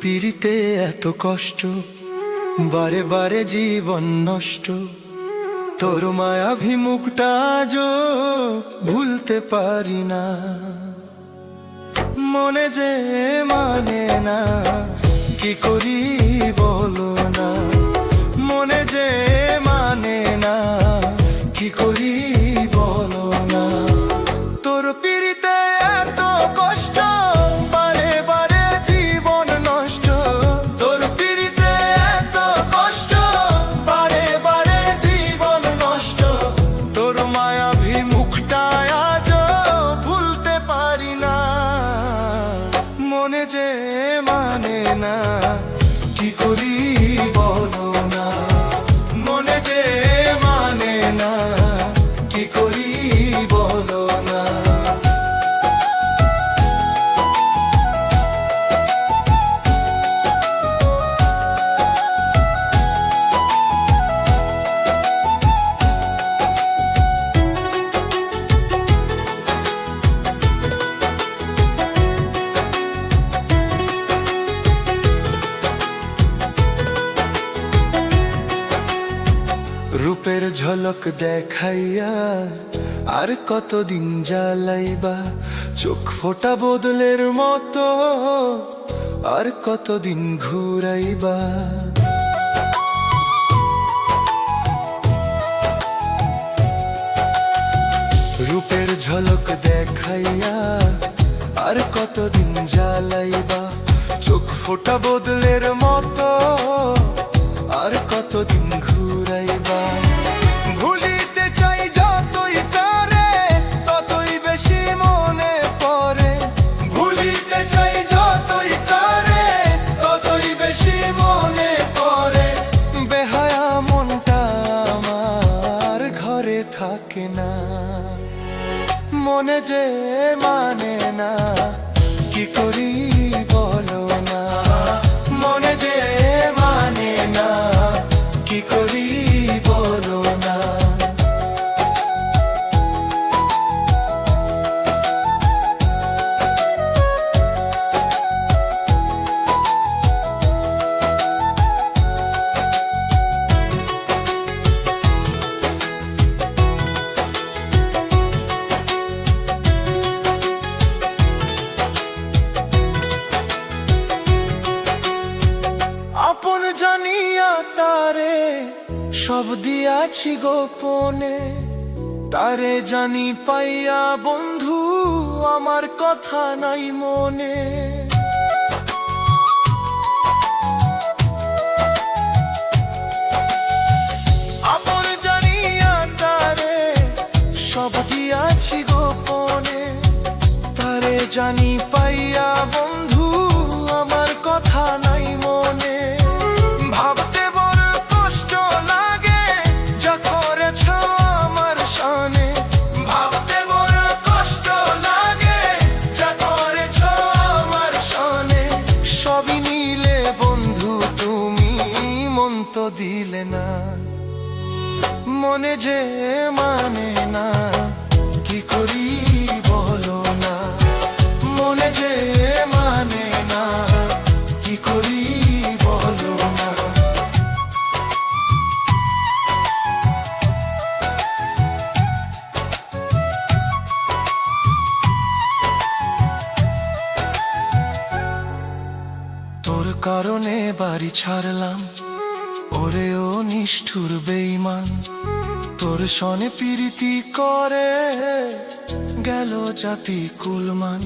পিড়িতে এত কষ্ট, বারে বারে জীবন নষ্ট। তোর মায়াভিমুখটা আজও ভুলতে পারি না। মনে যে মানে না, কি করি বলো? কি করি? রূপের ঝলক দেখাইয়া আর কতদিন জ্বালাইবা? চোখ ফোটা বদলের মতো আর কতদিন ঘুরাইবা? রূপের ঝলক দেখাইয়া আর কতদিন জ্বালাইবা? চোখ ফোটা বদলের মতো আর কতদিন ঘুরাইবা? মনে যে মানে তারে সব দিয়াছি গোপনে। তারে জানি পাইয়া বন্ধু, আমার কথা নাই মনে। আপন জানিয়া তারে সব দিয়াছি গোপনে। তারে জানি পাইয়া বন্ধু দিলে না, মনে যে মানে না, কি করি বলো না? মনে যে মানে না, কি করি বলো না? তোর কারণে বাড়ি ছাড়লাম ওরে ও নিষ্ঠুর বেইমান তোর সনে প্রীতি করে গেল জাতি কুলমান।